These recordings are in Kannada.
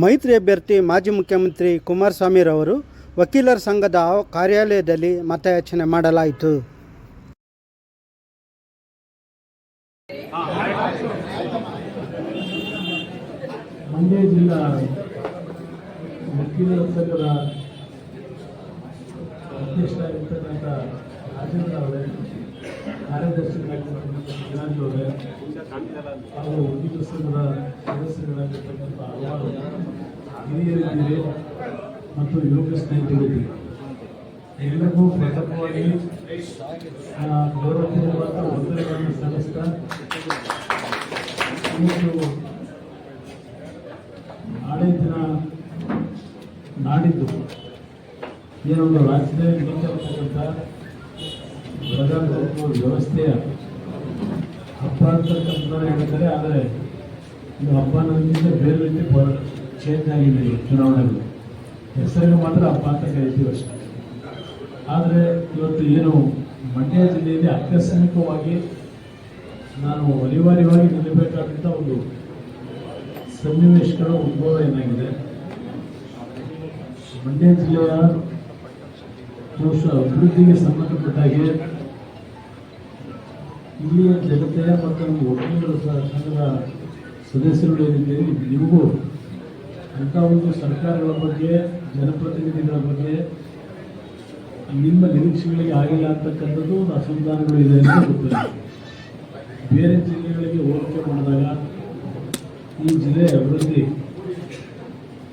ಮೈತ್ರಿ ಅಭ್ಯರ್ಥಿ ಮಾಜಿ ಮುಖ್ಯಮಂತ್ರಿ ಕುಮಾರಸ್ವಾಮಿರವರು ವಕೀಲರ ಸಂಘದ ಕಾರ್ಯಾಲಯದಲ್ಲಿ ಮತಯಾಚನೆ ಮಾಡಲಾಯಿತು. ಮಂಡ್ಯ ಜಿಲ್ಲಾ ವಕೀಲರ ಸಂಘದ ಅಧ್ಯಕ್ಷರಾಗಿರ್ತಕ್ಕಂಥ ರಾಜೇಂದ್ರ ಅವರೇ ಕಾರ್ಯದರ್ಶಿಗಳಾಗಿರ್ತಕ್ಕಂಥ ಅವರೇ ಹಾಗೂ ಉದ್ಯೋಗ ಸಂಘದ ಸದಸ್ಯರಾಗಿರ್ತಕ್ಕಂಥ ಹಲವಾರು ಹಿರಿಯರಿದ್ದೀರಿ ಮತ್ತು ಯೋಗ ಸ್ನೇಹಿತರಿದ್ದೀರಿ ಎಲ್ಲರಿಗೂ ಪ್ರಥಮವಾಗಿ ಗೌರವಪೂರ್ವಕ ವಂದನೆಗಳನ್ನು ಸಲ್ಲಿಸ್ತಾ ಇವತ್ತು ನಾಳೆ ದಿನ ನಾಡಿದ್ದು ಏನೊಂದು ರಾಜ್ಯದಲ್ಲಿ ನಿಂತಿರ್ತಕ್ಕಂಥ ಪ್ರಜಾಪ್ರಭುತ್ವ ವ್ಯವಸ್ಥೆಯ ಹಬ್ಬ ಅಂತಕ್ಕಂಥ ಹೇಳ್ತಾರೆ ಆದರೆ ಇದು ಹಬ್ಬ ಅನ್ನೋದಕ್ಕಿಂತ ಬೇರೆ ರೀತಿ ಚೇಂಜ್ ಆಗಿದೆ ಈ ಚುನಾವಣೆಗಳು ಹೆಸರಿಗೆ ಮಾತ್ರ ಹಬ್ಬ ಅಂತ ಕರಿತೀವಿ ಅಷ್ಟೇ. ಆದರೆ ಇವತ್ತು ಏನು ಮಂಡ್ಯ ಜಿಲ್ಲೆಯಲ್ಲಿ ಆಕಸ್ಮಿಕವಾಗಿ ನಾನು ಅನಿವಾರ್ಯವಾಗಿ ನಿಲ್ಲಬೇಕಾದಂಥ ಒಂದು ಸನ್ನಿವೇಶಗಳ ಉದ್ಭವ ಏನಾಗಿದೆ? ಮಂಡ್ಯ ಜಿಲ್ಲೆಯ ಬಹುಶಃ ಅಭಿವೃದ್ಧಿಗೆ ಸಂಬಂಧಪಟ್ಟ ಹಾಗೆ ಇಲ್ಲಿಯ ಜನತೆ ಮತ್ತು ನಮ್ಮ ಸ- ಸಂಘದ ಸದಸ್ಯರುಗಳು ಏನಿದ್ದೀರಿ, ನಿಮಗೂ ಅಂಥ ಒಂದು ಸರ್ಕಾರಗಳ ಬಗ್ಗೆ, ಜನಪ್ರತಿನಿಧಿಗಳ ಬಗ್ಗೆ ನಿಮ್ಮ ನಿರೀಕ್ಷೆಗಳಿಗೆ ಆಗಿಲ್ಲ ಅಂತಕ್ಕಂಥದ್ದು ಒಂದು ಅಸಂಧಾನಗಳು ಇದೆ ಅಂತ ಗೊತ್ತಿಲ್ಲ. ಬೇರೆ ಜಿಲ್ಲೆಗಳಿಗೆ ಹೋಲಿಕೆ ಮಾಡಿದಾಗ ಈ ಜಿಲ್ಲೆ ಅಭಿವೃದ್ಧಿ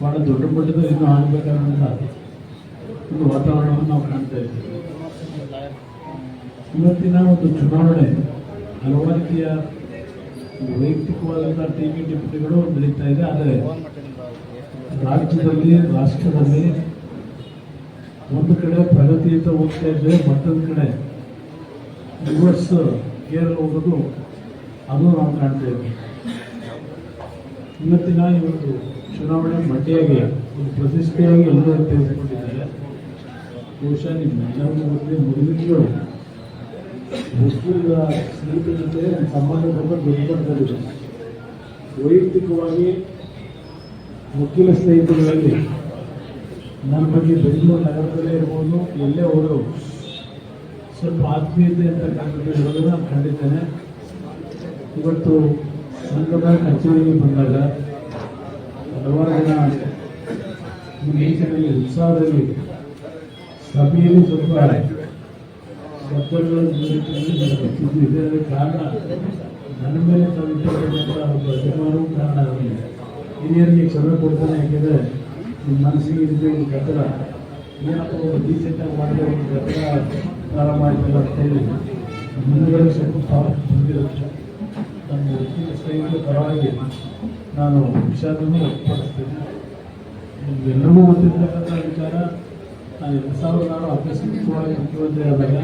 ಭಾಳ ದೊಡ್ಡ ಮಟ್ಟದಲ್ಲಿ ಇನ್ನೂ ಆಗಬೇಕಾದಂಥ ಒಂದು ವಾತಾವರಣವನ್ನು ನಾವು ಕಾಣ್ತಾ ಇದ್ದೇವೆ. ಇವತ್ತಿನ ಒಂದು ಚುನಾವಣೆ ಹಲವಾರು ರೀತಿಯ ವೈಯಕ್ತಿಕವಾದಂಥ ಟಿವಿ ಟಿಪ್ಪಣಿಗಳು ನಡೀತಾ ಇದೆ. ಆದರೆ ರಾಜ್ಯದಲ್ಲಿ, ರಾಷ್ಟ್ರದಲ್ಲಿ ಒಂದು ಕಡೆ ಪ್ರಗತಿಯಿಂದ ಹೋಗ್ತಾ ಇದ್ದರೆ ಮತ್ತೊಂದು ಕಡೆ ರಿವರ್ಸ್ ಕೇರಲ್ ಹೋಗೋದು ಅದು ನಾವು ಕಾಣ್ತಾ ಇದ್ದೀವಿ. ಇವತ್ತಿನ ಈ ಚುನಾವಣೆ ಮಟ್ಟಿಯಾಗಿ ಒಂದು ಪ್ರತಿಷ್ಠೆಯಾಗಿ ಎಲ್ಲರೂ ತೆಗೆದುಕೊಂಡಿದ್ದಾರೆ. ಬಹುಶಃ ನಿಮ್ಮೆಲ್ಲರಿಗೂ ಗೊತ್ತಿದೆ ಮೊದಲಿಗೆ ವಕೀಲರ ಸ್ನೇಹಿತರ ಜೊತೆ ಸಂಬಂಧ ತುಂಬ ದೊಡ್ಡದಾಗಿದೆ ವೈಯಕ್ತಿಕವಾಗಿ ಮುಖ್ಯ ಸ್ನೇಹಿತರಲ್ಲಿ ನನ್ನ ಬಗ್ಗೆ ಬೆಂಗಳೂರು ನಗರದಲ್ಲೇ ಇರ್ಬೋದು, ಎಲ್ಲೇ ಹೋದರು ಸ್ವಲ್ಪ ಆತ್ಮೀಯತೆ ಅಂತ ಇರೋದನ್ನ ನಾನು ಕಂಡಿದ್ದೇನೆ ಇವತ್ತು ಸಂಘದ ಕಚೇರಿಗೆ ಬಂದಾಗ ಹಲವಾರು ಜನ ನಿಟ್ಟಿನಲ್ಲಿ ಉತ್ಸಾಹದಲ್ಲಿ ಸಭೆಯಲ್ಲಿ ಸ್ವಲ್ಪ ನಾನು ಬರ್ತಿದ್ದು ಕಾರಣ. ನನ್ನ ಮೇಲೆ ಒಂದು ಅಭಿಮಾನವೂ ಕಾರಣ ಆಗಿದೆ ಹಿರಿಯರಿಗೆ ಕ್ಷಮೆ ಕೊಡ್ತಾನೆ, ಯಾಕೆಂದರೆ ನಿಮ್ಮ ಮನಸ್ಸಿಗೆ ಇದ್ದ ಒಂದು ಗದ್ದಲ ಏನಪ್ಪ ಒಂದು ಡೀಸೆಂಟಾಗಿ ಮಾಡಿದ್ರೆ ಒಂದು ಗದ್ದಲ ಪ್ರಾರಂಭ ಆಯ್ತಲ್ಲ ಅಂತ ಹೇಳಿ ಮುಂದುವರೆ ಸ್ವಲ್ಪ ಬಂದಿರುತ್ತೆ ನಮ್ಮ ವಕೀಲ ಸ್ನೇಹಿತರ ಪರವಾಗಿ ನಾನು ವಿಷಾದನ್ನು ವ್ಯಕ್ತಪಡಿಸ್ತೇನೆ. ನಿಮ್ಗೆಲ್ಲರಿಗೂ ಗೊತ್ತಿರ್ತಕ್ಕಂಥ ವಿಚಾರ. ಸಾವಿರದ ನಾನು ಆಕಸ್ಮಿಕವಾಗಿ ಮುಖ್ಯಮಂತ್ರಿ ಆದಾಗ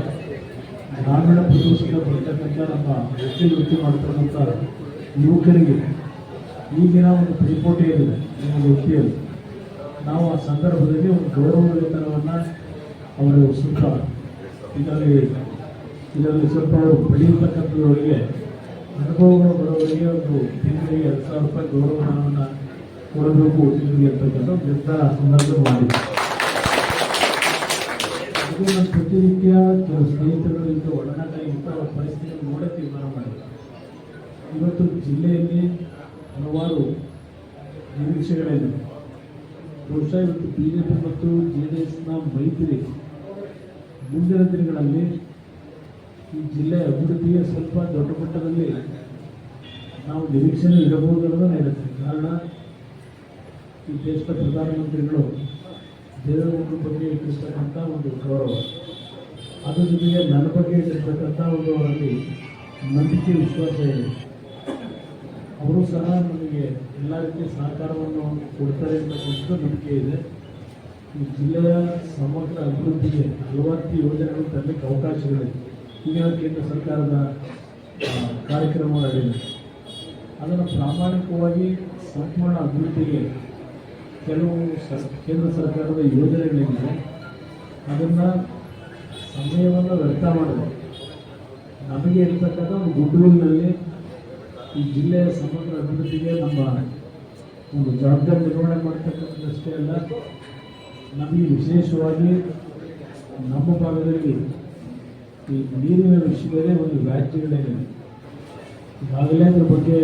ಗ್ರಾಮೀಣ ಪ್ರದೇಶದಿಂದ ಬರ್ತಕ್ಕಂಥ ನಮ್ಮ ವೃತ್ತಿ ವೃತ್ತಿ ಮಾಡ್ತಕ್ಕಂಥ ಯುವಕರಿಗೆ ಈಗಿನ ಒಂದು ಪೈಪೋಟಿ ಏನಿದೆ, ನಿಮ್ಮ ವೃತ್ತಿಯಲ್ಲಿ ನಾವು ಆ ಸಂದರ್ಭದಲ್ಲಿ ಒಂದು ಗೌರವ ವೇತನವನ್ನು ಅವರು ಸ್ವಲ್ಪ ಇದರಲ್ಲಿ ಇದರಲ್ಲಿ ಸ್ವಲ್ಪ ಅವರು ಪಡೆಯತಕ್ಕಂಥವರಿಗೆ ಅನುಭವಗಳು ಬರೋವರಿಗೆ ಒಂದು ತಿಂಗಳಿಗೆ ಎರಡು ಸಾವಿರ ರೂಪಾಯಿ ಗೌರವಧನವನ್ನು ಕೊಡಬೇಕು, ತಿಂಗಳಿಗೆ ಅಂತಕ್ಕಂಥ ನಿರ್ಧಾರ ಸಂದರ್ಭ ಮಾಡಿದೆ ಇದು ನನ್ನ ಪ್ರತಿನಿತ್ಯ ಸ್ನೇಹಿತರು ಇಂಥ ಒಡನಾಟ ಇಂಥ ಪರಿಸ್ಥಿತಿಯನ್ನು ನೋಡೇ ತೀರ್ಮಾನ ಮಾಡಿದೆ ಇವತ್ತು ಜಿಲ್ಲೆಯಲ್ಲಿ ಹಲವಾರು ನಿರೀಕ್ಷೆಗಳೇನು ಬಹುಶಃ ಇವತ್ತು ಬಿ ಜೆ ಪಿ ಮತ್ತು ಜೆ ಡಿ ಎಸ್ನ ಮೈತ್ರಿ ಮುಂದಿನ ದಿನಗಳಲ್ಲಿ ಈ ಜಿಲ್ಲೆಯ ಅಭಿವೃದ್ಧಿಗೆ ಸ್ವಲ್ಪ ದೊಡ್ಡ ಮಟ್ಟದಲ್ಲಿ ನಾವು ನಿರೀಕ್ಷೆಯನ್ನು ಇಡಬಹುದು ಅನ್ನೋದನ್ನು ಹೇಳುತ್ತೆ ಕಾರಣ ಈ ದೇಶದ ಪ್ರಧಾನಮಂತ್ರಿಗಳು ದೇವೇಗೌಡರ ಬಗ್ಗೆ ಇಟ್ಟಿರ್ತಕ್ಕಂಥ ಒಂದು ಗೌರವ. ಅದ್ರ ಜೊತೆಗೆ ನನ್ನ ಬಗ್ಗೆ ಇಟ್ಟಿರ್ತಕ್ಕಂಥ ಒಂದು ಅವರಲ್ಲಿ ನಂಬಿಕೆ, ವಿಶ್ವಾಸ ಇದೆ. ಅವರು ಸಹ ನಮಗೆ ಎಲ್ಲ ರೀತಿಯ ಸಹಕಾರವನ್ನು ಕೊಡ್ತಾರೆ ಅಂತಕ್ಕಂಥ ನಂಬಿಕೆ ಇದೆ. ಈ ಜಿಲ್ಲೆಯ ಸಮಗ್ರ ಅಭಿವೃದ್ಧಿಗೆ ಹಲವಾರು ಯೋಜನೆಗಳು ತರಲಿಕ್ಕೆ ಅವಕಾಶಗಳಿವೆ. ಈಗ ಕೇಂದ್ರ ಸರ್ಕಾರದ ಕಾರ್ಯಕ್ರಮಗಳಿವೆ ಅದನ್ನು ಪ್ರಾಮಾಣಿಕವಾಗಿ ಸಂಪೂರ್ಣ ಅಭಿವೃದ್ಧಿಗೆ ಕೆಲವು ಕೇಂದ್ರ ಸರ್ಕಾರದ ಯೋಜನೆಗಳಿವೆ ಅದನ್ನು ಸಮಯವನ್ನು ವ್ಯರ್ಥ ಮಾಡಿದೆ. ನಮಗೆ ಇರ್ತಕ್ಕಂಥ ಒಂದು ಗುಡ್ವಿಲ್ನಲ್ಲಿ ಈ ಜಿಲ್ಲೆಯ ಸಮಗ್ರ ಅಭಿವೃದ್ಧಿಗೆ ನಮ್ಮ ಒಂದು ಜವಾಬ್ದಾರಿ ನಿರ್ವಹಣೆ ಮಾಡ್ತಕ್ಕಂಥದ್ದಷ್ಟೇ ಅಲ್ಲ, ನಮಗೆ ವಿಶೇಷವಾಗಿ ನಮ್ಮ ಭಾಗದಲ್ಲಿ ಈ ನೀರಿನ ವಿಷಯದಲ್ಲಿ ಒಂದು ವ್ಯಾಜ್ಯಗಳೇನಿದೆ ಈಗಾಗಲೇ ಅದ್ರ ಬಗ್ಗೆ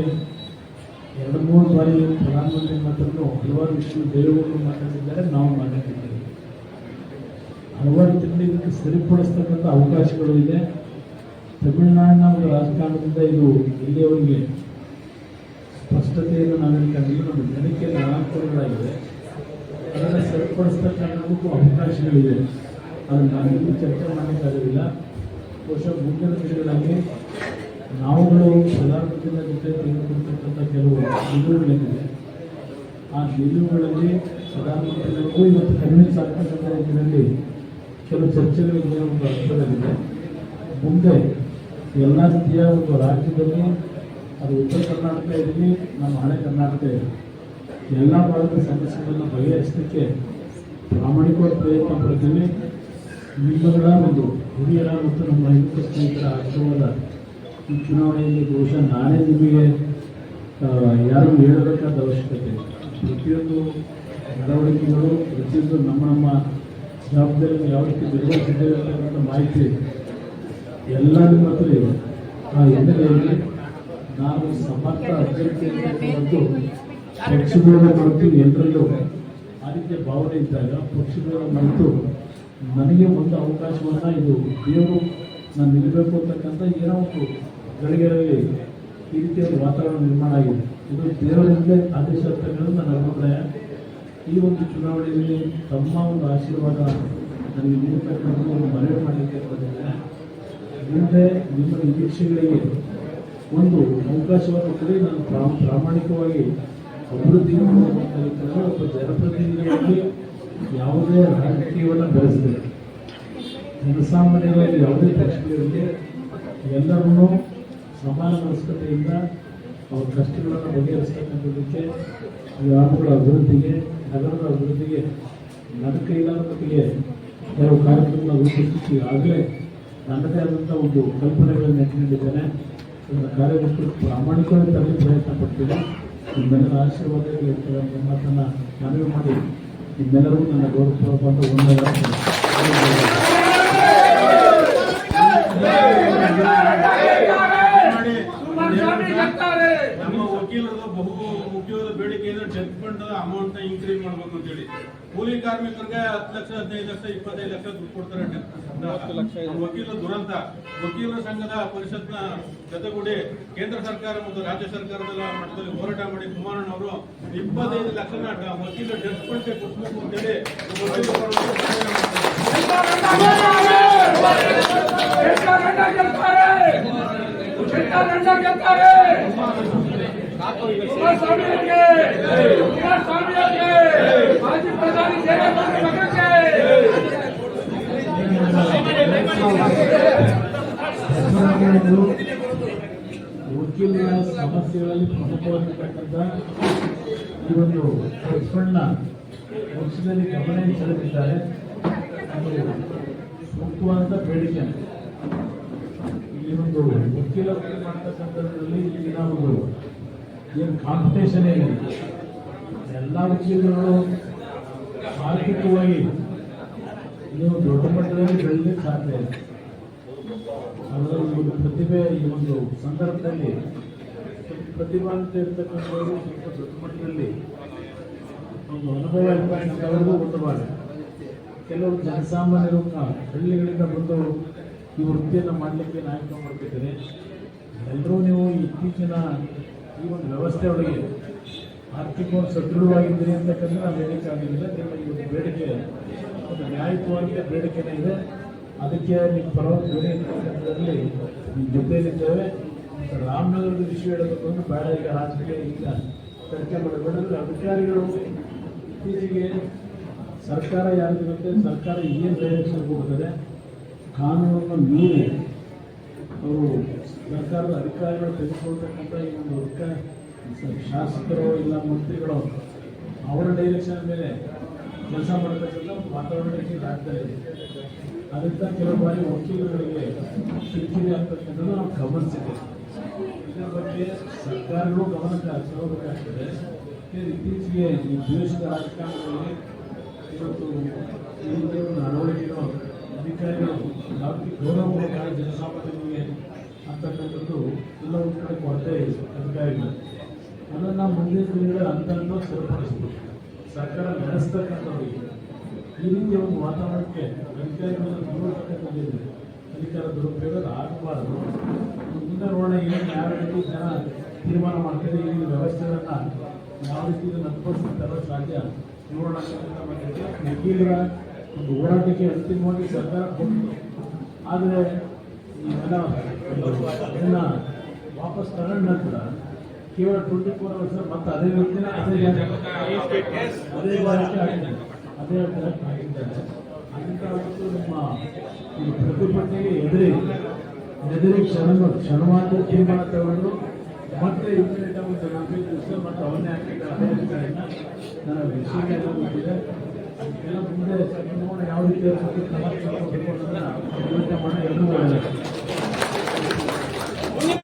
ಎರಡು ಮೂರು ಬಾರಿ ಪ್ರಧಾನಮಂತ್ರಿ ಮಾತನ್ನು ಹಲವಾರು ವಿಷಯ ದೇವರು ಮಾತಾಡಿದ್ದಾರೆ ನಾವು ಮಾತಾಡಿದ್ದೇವೆ ಹಲವಾರು ತಿಂಗಳಿಗೆ ಸರಿಪಡಿಸ್ತಕ್ಕಂಥ ಅವಕಾಶಗಳು ಇದೆ. ತಮಿಳುನಾಡಿನ ಒಂದು ರಾಜಕಾರಣದಿಂದ ಇದು ಇಲ್ಲಿಯವರೆಗೆ ಸ್ಪಷ್ಟತೆಯನ್ನು ನಾವೇನು ಕಂಡಿಲ್ಲ ನಮ್ಮ ಜನಕ್ಕೆ ಅನಾನುಕೂಲಗಳಾಗಿದೆ ಅದನ್ನು ಸರಿಪಡಿಸ್ತಕ್ಕಂಥಕ್ಕೂ ಅವಕಾಶಗಳಿದೆ. ಅದನ್ನು ನಾವಿಲ್ಲಿ ಚರ್ಚೆ ಮಾಡಲಿಕ್ಕಾಗಲಿಲ್ಲ ಬಹುಶಃ ಮುಂದಿನ ದಿನಗಳಲ್ಲಿ ನಾವುಗಳು ಪ್ರಧಾನಮಂತ್ರಿಗಳ ಜೊತೆ ತೆಗೆದುಕೊಳ್ತಕ್ಕಂಥ ಕೆಲವು ನಿಲುವುಗಳಿದೆ ಆ ನಿಲುವುಗಳಲ್ಲಿ ಪ್ರಧಾನಮಂತ್ರಿಗಳಿಗೂ ಇವತ್ತು ಕನ್ವಿನ್ಸ್ ಆಗ್ತಕ್ಕಂಥ ನಿಟ್ಟಿನಲ್ಲಿ ಕೆಲವು ಚರ್ಚೆಗಳಿಗೆ ಒಂದು ಅರ್ಥದಲ್ಲಿದೆ ಮುಂದೆ ಎಲ್ಲ ರೀತಿಯ ಒಂದು ರಾಜ್ಯದಲ್ಲಿ, ಅದು ಉತ್ತರ ಕರ್ನಾಟಕ ಇರಲಿ ನಮ್ಮ ಹಳೆ ಕರ್ನಾಟಕ ಇರಲಿ ಎಲ್ಲ ಭಾಗದ ಸಮಸ್ಯೆಗಳನ್ನು ಬಗೆಹರಿಸಲಿಕ್ಕೆ ಪ್ರಾಮಾಣಿಕವಾದ ಪ್ರಯತ್ನ ಪಡ್ತೀವಿ ನಿಮ್ಮಗಳ ಒಂದು ಹಿರಿಯರ ಮತ್ತು ನಮ್ಮ ಹಿಂದೂ ಸ್ನೇಹಿತರ ಆಶೀರ್ವಾದ ಈ ಚುನಾವಣೆಯಲ್ಲಿ ಬಹುಶಃ ನಾಳೆ ನಿಮಗೆ ಯಾರು ಹೇಳಬೇಕಾದ ಅವಶ್ಯಕತೆ. ಪ್ರತಿಯೊಂದು ನಡವಳಿಕೆಗಳು, ಪ್ರತಿಯೊಂದು ನಮ್ಮ ನಮ್ಮ ಜವಾಬ್ದಾರಿಯನ್ನು ಯಾವ ರೀತಿ ನಿರ್ವಹಿಸಿದ್ದೇವೆ ಅಂತಕ್ಕಂಥ ಮಾಹಿತಿ ಎಲ್ಲ ನಿಮ್ಮ ಹತ್ರ ಇದೆ ಆ ಹಿನ್ನೆಲೆಯಲ್ಲಿ ನಾನು ಸಮರ್ಥ ಅಭ್ಯರ್ಥಿ ಅಂತಕ್ಕಂಥದ್ದು ಪಕ್ಷಭೇದ ಮರೆತು ಎಲ್ಲರಲ್ಲೂ ಆ ರೀತಿಯ ಭಾವನೆ ಇದ್ದಾಗ ಪಕ್ಷಭೇದ ಮರೆತು ನನಗೆ ಒಂದು ಅವಕಾಶವನ್ನು ಇದು ದೇವರು ನಾನು ನಿಲ್ಲಬೇಕು ಅಂತಕ್ಕಂಥ ಏನೋ ಒಂದು ಗಳಿಗೆಗಳಲ್ಲಿ ಈ ರೀತಿಯ ಒಂದು ವಾತಾವರಣ ನಿರ್ಮಾಣ ಆಗಿದೆ. ಇದು ದೇವರಿಂದಲೇ ಆದೇಶ ನನ್ನ ಅಭಿಪ್ರಾಯ. ಈ ಒಂದು ಚುನಾವಣೆಯಲ್ಲಿ ತಮ್ಮ ಒಂದು ಆಶೀರ್ವಾದ ನನಗೆ ನೀಡತಕ್ಕಂಥ ಒಂದು ಮನವಿ ಮಾಡಲಿಕ್ಕೆ ಬಂದಿದೆ. ಮುಂದೆ ನಿಮ್ಮ ನಿರೀಕ್ಷೆಗಳಿಗೆ ಒಂದು ಅವಕಾಶವನ್ನು ಕೊಡಿ. ನಾನು ಪ್ರಾ- ಪ್ರಾಮಾಣಿಕವಾಗಿ ಅಭಿವೃದ್ಧಿಯನ್ನು ಒಬ್ಬ ಜನಪ್ರತಿನಿಧಿಯಾಗಿ ಯಾವುದೇ ರಾಜಕೀಯವನ್ನು ಬೆಳೆಸಿದೆ ಜನಸಾಮಾನ್ಯವಾಗಿ ಯಾವುದೇ ಪಕ್ಷಗಳಿರಲಿ ಎಲ್ಲರನ್ನೂ ಸಮಾನ ಮನಸ್ಕತೆಯಿಂದ ಅವ್ರ ಕಷ್ಟಗಳನ್ನು ಬಗೆಹರಿಸ್ತಕ್ಕಂಥದ್ದಕ್ಕೆ ಗ್ರಾಮಗಳ ಅಭಿವೃದ್ಧಿಗೆ, ನಗರದ ಅಭಿವೃದ್ಧಿಗೆ, ನಡಕ ಕೈಲಾದ ಕೆಲವು ಕಾರ್ಯಕ್ರಮಗಳ ರೂಪಿಸಿ ಆಗಲೇ ನನ್ನದೇ ಆದಂಥ ಒಂದು ಕಲ್ಪನೆಗಳನ್ನು ಇಟ್ಕೊಂಡಿದ್ದೇನೆ ನನ್ನ ಕಾರ್ಯದರ್ಶಿ ಪ್ರಾಮಾಣಿಕವಾಗಿ ತರಲು ಪ್ರಯತ್ನ ಪಡ್ತೀನಿ. ನಿಮ್ಮೆಲ್ಲರ ಆಶೀರ್ವಾದಗಳು ಇರ್ತದೆ ಮಾತನ್ನು ಮನವಿ ಮಾಡಿ ನಿಮ್ಮೆಲ್ಲರಿಗೂ ನನ್ನ ಗೌರವ ವಂದನೆಗಳನ್ನು ನಮ್ಮ ವಕೀಲರ ಬಹು ಮುಖ್ಯವಾದ ಬೇಡಿಕೆ ಅಂದ್ರೆ ಡೆತ್ ಫಂಡ್ ಅಮೌಂಟ್ ಇನ್ಕ್ರೀಸ್ ಮಾಡ್ಬೇಕು ಅಂತ ಹೇಳಿ. ಕೂಲಿ ಕಾರ್ಮಿಕರಿಗೆ ಹತ್ತು ಲಕ್ಷ ಹದಿನೈದು ಲಕ್ಷ ಇಪ್ಪತ್ತೈದು ಲಕ್ಷ ದುಡ್ಡು ಕೊಡ್ತಾರೆ ವಕೀಲರು ದುರಂತ. ವಕೀಲರ ಸಂಘದ ಪರಿಷತ್ನ ಜೊತೆಗೂಡಿ ಕೇಂದ್ರ ಸರ್ಕಾರ ಮತ್ತು ರಾಜ್ಯ ಸರ್ಕಾರದ ಮಟ್ಟದಲ್ಲಿ ಹೋರಾಟ ಮಾಡಿ ಕುಮಾರಣ್ಣ ಅವರು ಇಪ್ಪತ್ತೈದು ಲಕ್ಷನ ವಕೀಲ ಡೆತ್ ಫಂಡ್ಗೆ ಕೊಡ್ಬೇಕು ಅಂತ ಹೇಳಿ ವಕೀಲರ ಪರವಾಗಿ ಪ್ರಧಾನಿ ಮಾಡ್ತಾರೆ. ಹೆಸರಾಗಿರುವುದು ವಕೀಲರ ಸಮಸ್ಯೆಗಳಲ್ಲಿ ಪ್ರಮುಖವಾಗಿರ್ತಕ್ಕಂಥ ಈ ಒಂದು ಪ್ರಕರಣ ಪಕ್ಷದಲ್ಲಿ ಗಮನ ಸೆಳೆದಿದ್ದಾರೆ ಸೂಕ್ತವಾದ ಬೇಡಿಕೆ ಒಂದು ವಕೀಲ ಸಂದರ್ಭದಲ್ಲಿ ಈಗಿನ ಒಂದು ಏನು ಕಾಂಪಿಟೇಷನ್ ಏನಿದೆ ಎಲ್ಲ ವಕೀಲರು ಆರ್ಥಿಕವಾಗಿ ನೀವು ದೊಡ್ಡ ಮಟ್ಟದಲ್ಲಿ ಬೆಳಲಿಕ್ಕೆ ಸಾಧ್ಯ ಇದೆ ಅದರಲ್ಲಿ ಒಂದು ಪ್ರತಿಭೆ ಈ ಒಂದು ಸಂದರ್ಭದಲ್ಲಿ ಪ್ರತಿಭಾಂತ ಇರ್ತಕ್ಕಂಥವರು ಸ್ವಲ್ಪ ದೊಡ್ಡ ಮಟ್ಟದಲ್ಲಿ ಒಂದು ಅನುಭವ ಇರ್ತಕ್ಕಂಥವ್ರಿಗೂ ಭಾಗ ಕೆಲವರು ಜನಸಾಮಾನ್ಯರು ಹಳ್ಳಿಗಳಿಂದ ಬಂದು ಈ ವೃತ್ತಿಯನ್ನು ಮಾಡಲಿಕ್ಕೆ ನಾಯಕ ಮಾಡ್ತಿದ್ದಾರೆ ಎಲ್ಲರೂ ನೀವು ಇತ್ತೀಚಿನ ಈ ಒಂದು ವ್ಯವಸ್ಥೆ ಒಳಗೆ ಆರ್ಥಿಕವಾಗಿ ಸದೃಢವಾಗಿದ್ದೀರಿ ಅಂತಕ್ಕಂಥ ನಾವು ಹೇಳಿಕಾಗಿಲ್ಲ ನಿಮ್ಮ ಈ ಒಂದು ಬೇಡಿಕೆ ಒಂದು ನ್ಯಾಯಯುತವಾಗಿ ಬೇಡಿಕೆನೇ ಇದೆ. ಅದಕ್ಕೆ ನಿಮ್ಮ ಪರವಾಗಿ ಎತ್ತುವುದರಲ್ಲಿ ನಿಮ್ಮ ಜೊತೆಯಲ್ಲಿದ್ದೇವೆ ಮತ್ತು ರಾಮನಗರದ ವಿಷಯ ಹೇಳಬೇಕು ಅಂದರೆ ಬೇಡ. ಈಗ ರಾಜಕೀಯ ಈಗ ಚರ್ಚೆ ಮಾಡಬೇಕಾದ್ರೆ ಅಧಿಕಾರಿಗಳು ಇತ್ತೀಚೆಗೆ ಸರ್ಕಾರ ಯಾರಿಗಿರುತ್ತೆ ಸರ್ಕಾರ ಏನು ಡೈರೆಕ್ಷನ್ ಕೊಡ್ತದೆ ಕಾನೂನನ್ನು ಮೀರಿ ಅವರು ಸರ್ಕಾರದ ಅಧಿಕಾರಿಗಳು ತೆಗೆದುಕೊಳ್ತಕ್ಕಂಥ ಈ ಒಂದು ಅಧಿಕಾರ ಶಾಸಕರು ಇಲ್ಲ ಮಂತ್ರಿಗಳು, ಅವರ ಡೈರೆಕ್ಷನ್ ಮೇಲೆ ಕೆಲಸ ಮಾಡತಕ್ಕಂಥ ವಾತಾವರಣಕ್ಕೆ ಆಗ್ತಾ ಇದೆ. ಅದರಿಂದ ಕೆಲವು ಬಾರಿ ವಕೀಲರುಗಳಿಗೆ ಕಿರಿಕಿರಿ ಆಗ್ತಕ್ಕಂಥದ್ದು ನಾವು ಗಮನಿಸಿದ್ದೇವೆ. ಇದರ ಬಗ್ಗೆ ಸರ್ಕಾರಗಳು ಗಮನಕ್ಕೆ ಯಾಕೆಂದ್ರೆ ಇತ್ತೀಚೆಗೆ ಈ ದೇಶದ ರಾಜಕಾರಣದಲ್ಲಿ ಇವತ್ತು ಈ ಅಳವಡಿಕೆಗಳು ಅಧಿಕಾರಿಗಳು ಗೌರವ ಜನಸಾಮಾನ್ಯರಿಗೆ ಅಂತಕ್ಕಂಥದ್ದು ಎಲ್ಲ ಕಡೆ ಕೊರತೆ ಇದೆ ಅಧಿಕಾರಿಗಳು. ಅದನ್ನು ಮುಂದಿನ ದಿನಗಳ ಹಂತ ಸರಿಪಡಿಸಬೇಕು ಸರ್ಕಾರ ನಡೆಸ್ತಕ್ಕಂಥವ್ರಿಗೆ ಈ ರೀತಿಯ ಒಂದು ವಾತಾವರಣಕ್ಕೆ ಅಧಿಕಾರಿಗಳನ್ನು ದೂರತಕ್ಕಂಥದ್ದಿದೆ ಅಧಿಕಾರ ದುರುಪಯೋಗ ಆಗಬಾರದು. ಮುಂದೆ ನೋಡೋಣ ಏನು ಯಾವ ಜನ ತೀರ್ಮಾನ ಮಾಡ್ತಾರೆ, ಈ ವ್ಯವಸ್ಥೆಗಳನ್ನು ಯಾವ ರೀತಿ ತರಲು ಸಾಧ್ಯ ನೋಡೋಣ. ವಕೀಲರ ಹೋರಾಟಕ್ಕೆ ಅಂತಿಮವಾಗಿ ಸರ್ಕಾರ ಕೊಟ್ಟಿತು ಆದರೆ ಇದನ್ನು ವಾಪಸ್ ತಗೊಂಡ ನಂತರ ಕೇವಲ ಟ್ವೆಂಟಿ ಫೋರ್ ಅವರ್ಸ್ ಮತ್ತೆ ಅದೇ ವ್ಯಕ್ತಿನ ಅದೇ ಅದೇ ವಾರಕ್ಕೆ. ಅದೇ ಆಗಿದ್ದಾರೆ ಅವತ್ತು ನಮ್ಮ ಈ ಪ್ರತಿಭಟನೆಗೆ ಎದುರಿ ಎದುರಿ ಕ್ಷಣ ಕ್ಷಣವಾದ ತೀರ್ಮಾನ ತಗೊಂಡು ಮತ್ತೆ ಇಮಿಡಿಯೇಟ್ ಆಗಿ ಒಂದು ಮತ್ತೆ ಅವನ್ನೇ ಹಾಕಿದ್ದಾರೆ. ಅದೇ ಅಧಿಕಾರಿನ ನನ್ನ ವಿಷಯ ಗೊತ್ತಿದೆ ಅದಕ್ಕೆಲ್ಲ ಮುಂದೆ ಯಾವ ರೀತಿ ಕ್ರಮ ತಗೊಳ್ಬೇಕು ಅನ್ನೋದನ್ನ ಯೋಚನೆ ಮಾಡಿ ಎಲ್ಲರೂ